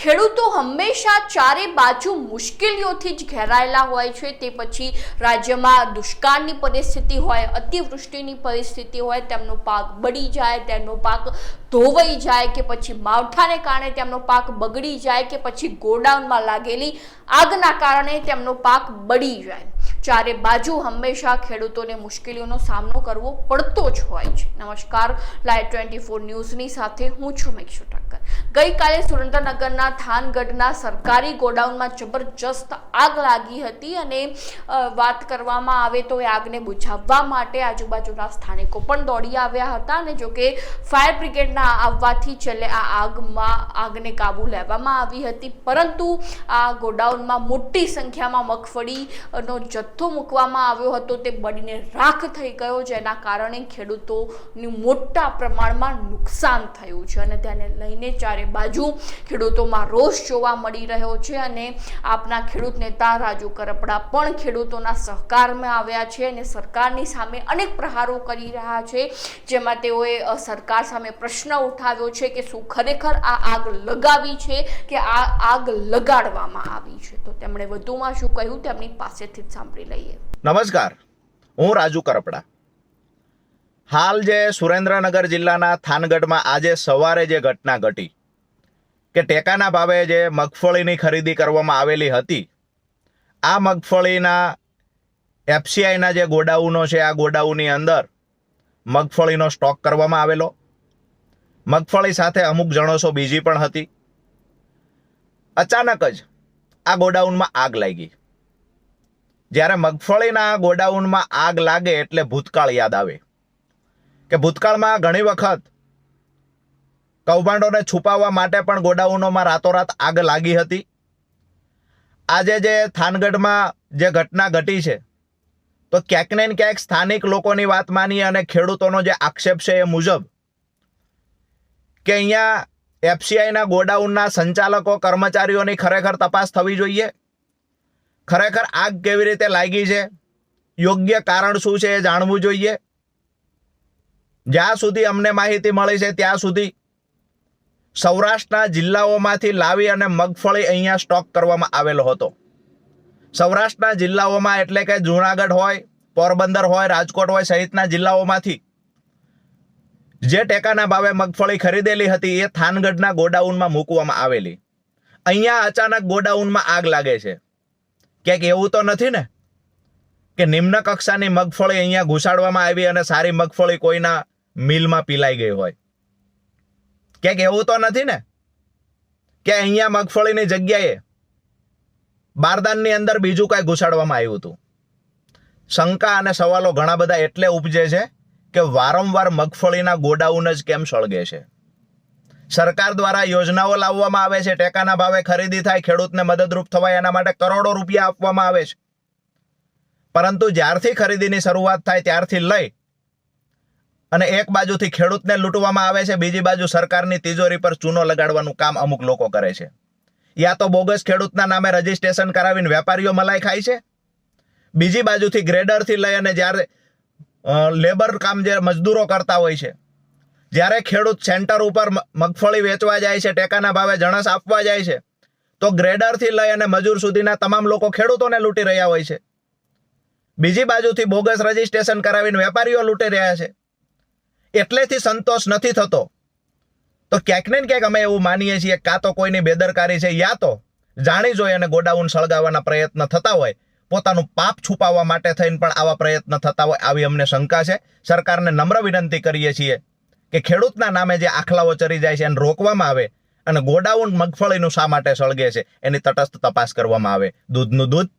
ખેડૂતો હંમેશા ચારે બાજુ મુશ્કેલીઓથી જ ઘેરાયેલા હોય છે. તે પછી રાજ્યમાં દુષ્કાળની પરિસ્થિતિ હોય, અતિવૃષ્ટિની પરિસ્થિતિ હોય, તેમનો પાક બળી જાય, તેમનો પાક ધોવાઈ જાય કે પછી માવઠાને કારણે તેમનો પાક બગડી જાય કે પછી ગોડાઉનમાં લાગેલી આગના કારણે તેમનો પાક બળી જાય. ચારે બાજુ હંમેશા ખેડૂતોને મુશ્કેલીઓનો સામનો કરવો પડતો જ હોય છે. નમસ્કાર લાઈવ ટ્વેન્ટી ફોર ન્યૂઝની સાથે હું છું મેક્ષુ ઠક્કર ગઈકાલે સુરેન્દ્રનગરના થાનગઢના સરકારી ગોડાઉનમાં જબરજસ્ત આગ લાગી હતી અને વાત કરવામાં આવે તો એ આગને બુઝાવવા માટે આજુબાજુના સ્થાનિકો પણ દોડી આવ્યા હતા અને જોકે ફાયર બ્રિગેડના આવવાથી છેલ્લે આ આગમાં, આગને કાબુ લેવામાં આવી હતી. પરંતુ આ ગોડાઉનમાં મોટી સંખ્યામાં મગફળીનો જથ્થો મૂકવામાં આવ્યો હતો તે બળીને રાખ થઈ ગયો જેના કારણે ખેડૂતોનું મોટા પ્રમાણમાં નુકસાન થયું છે અને તેને લઈને ચારે બાજુ ખેડૂતોમાં રોષ જોવા મળી રહ્યો છે અને આપના ખેડૂત નેતા રાજુ કરપડા પણ ખેડૂતોના સહકારમાં આવ્યા છે અને સરકારની સામે અનેક પ્રહારો કરી રહ્યા છે. જેમાં તેઓએ સરકાર સામે પ્રશ્ન ઉઠાવ્યો છે કે શું ખરેખર આ આગ લગાવી છે કે આ આગ લગાડવામાં આવી છે. તો તેમણે વધુમાં શું કહ્યું? તેમની પાસેથી જ સાંભળી લઈએ. નમસ્કાર. હું રાજુ કરપડા. હાલ જે સુરેન્દ્રનગર જિલ્લાના થાનગઢમાં આજે સવારે જે ઘટના ઘટી, કે ટેકાના ભાવે જે મગફળીની ખરીદી કરવામાં આવેલી હતી, આ મગફળીના એફસીઆઈના જે ગોડાઉનો છે, આ ગોડાઉનની અંદર મગફળીનો સ્ટોક કરવામાં આવેલો. મગફળી સાથે અમુક જણસો બીજી પણ હતી. અચાનક જ આ ગોડાઉનમાં આગ લાગી. જ્યારે મગફળીના ગોડાઉનમાં આગ લાગે એટલે ભૂતકાળ યાદ આવે. કે ભૂતકાળમાં ઘણી વખત કૌભાંડોને છુપાવવા માટે પણ ગોડાઉનોમાં રાતોરાત આગ લાગી હતી. આજે જે થાનગઢમાં જે ઘટના ઘટી છે, તો ક્યાંક ને ક્યાંક સ્થાનિક લોકોની વાત માની અને ખેડૂતોનો જે આક્ષેપ છે એ મુજબ કે અહીંયા એફસીઆઈના ગોડાઉનના સંચાલકો, કર્મચારીઓની ખરેખર તપાસ થવી જોઈએ. ખરેખર આગ કેવી રીતે લાગી છે? યોગ્ય કારણ શું છે એ જાણવું જોઈએ. જ્યાં સુધી અમને માહિતી મળી છે ત્યાં સુધી સૌરાષ્ટ્રના જિલ્લાઓમાંથી લાવી અને મગફળી અહીંયા સ્ટોક કરવામાં આવેલો હતો. સૌરાષ્ટ્રના જિલ્લાઓમાં એટલે કે જૂનાગઢ હોય, પોરબંદર હોય, રાજકોટ હોય સહિતના જિલ્લાઓમાંથી જે ટેકાના ભાવે મગફળી ખરીદેલી હતી એ થાનગઢના ગોડાઉનમાં મૂકવામાં આવેલી. અહીંયા અચાનક ગોડાઉનમાં આગ લાગે છે. ક્યાંક એવું તો નથી ને? કે નિમ્ન કક્ષાની મગફળી અહીંયા ઘુસાડવામાં આવી અને સારી મગફળી કોઈના મિલમાં પીલાઈ ગઈ હોય. ક્યાંક એવું તો નથી ને? કે અહીંયા મગફળીની જગ્યાએ બારદાનની અંદર બીજું કાંઈ ઘુસાડવામાં આવ્યું હતું? શંકા અને સવાલો ઘણા બધા એટલે ઉપજે છે કે વારંવાર મગફળીના ગોડાઉન જ કેમ સળગે છે? સરકાર દ્વારા યોજનાઓ લાવવામાં આવે છે, ટેકાના ભાવે ખરીદી થાય, ખેડૂતને મદદરૂપ થવાય, એના માટે કરોડો રૂપિયા આપવામાં આવે છે. પરંતુ જ્યારથી ખરીદીની શરૂઆત થાય ત્યારથી લઈ અને એક બાજુથી ખેડૂતને લૂંટવામાં આવે છે, બીજી બાજુ સરકારની તિજોરી પર ચૂનો લગાડવાનું કામ અમુક લોકો કરે છે. યા તો બોગસ ખેડૂતના નામે રજીસ્ટ્રેશન કરાવીને વેપારીઓ મલાઈ ખાય છે, બીજી બાજુથી ગ્રેડરથી લઈ અને જ્યારે લેબર કામ જે મજદૂરો કરતા હોય છે જ્યારે ખેડૂત સેન્ટર ઉપર મગફળી વેચવા જાય છે, ટેકાના ભાવે જણસ આપવા જાય છે, તો ગ્રેડરથી લઈ અને મજૂર સુધીના તમામ લોકો ખેડૂતોને લૂંટી રહ્યા હોય છે. બીજી બાજુથી બોગસ રજીસ્ટ્રેશન કરાવીને વેપારીઓ લૂંટી રહ્યા છે. એટલેથી સંતોષ નથી થતો. તો ક્યાંક ને ક્યાંક અમે એવું માનીએ છીએ કાં તો કોઈની બેદરકારી છે યા તો જાણી જોઈ અને ગોડાઉન સળગાવવાના પ્રયત્ન થતા હોય, પોતાનું પાપ છુપાવવા માટે થઈને પણ આવા પ્રયત્ન થતા હોય, આવી અમને શંકા છે. સરકારને નમ્ર વિનંતી કરીએ છીએ કે ખેડૂતના નામે જે આખલાઓ ચરી જાય છે એને રોકવામાં આવે અને ગોડાઉન મગફળીનું શા માટે સળગે છે? એની તટસ્થ તપાસ કરવામાં આવે. દૂધનું દૂધ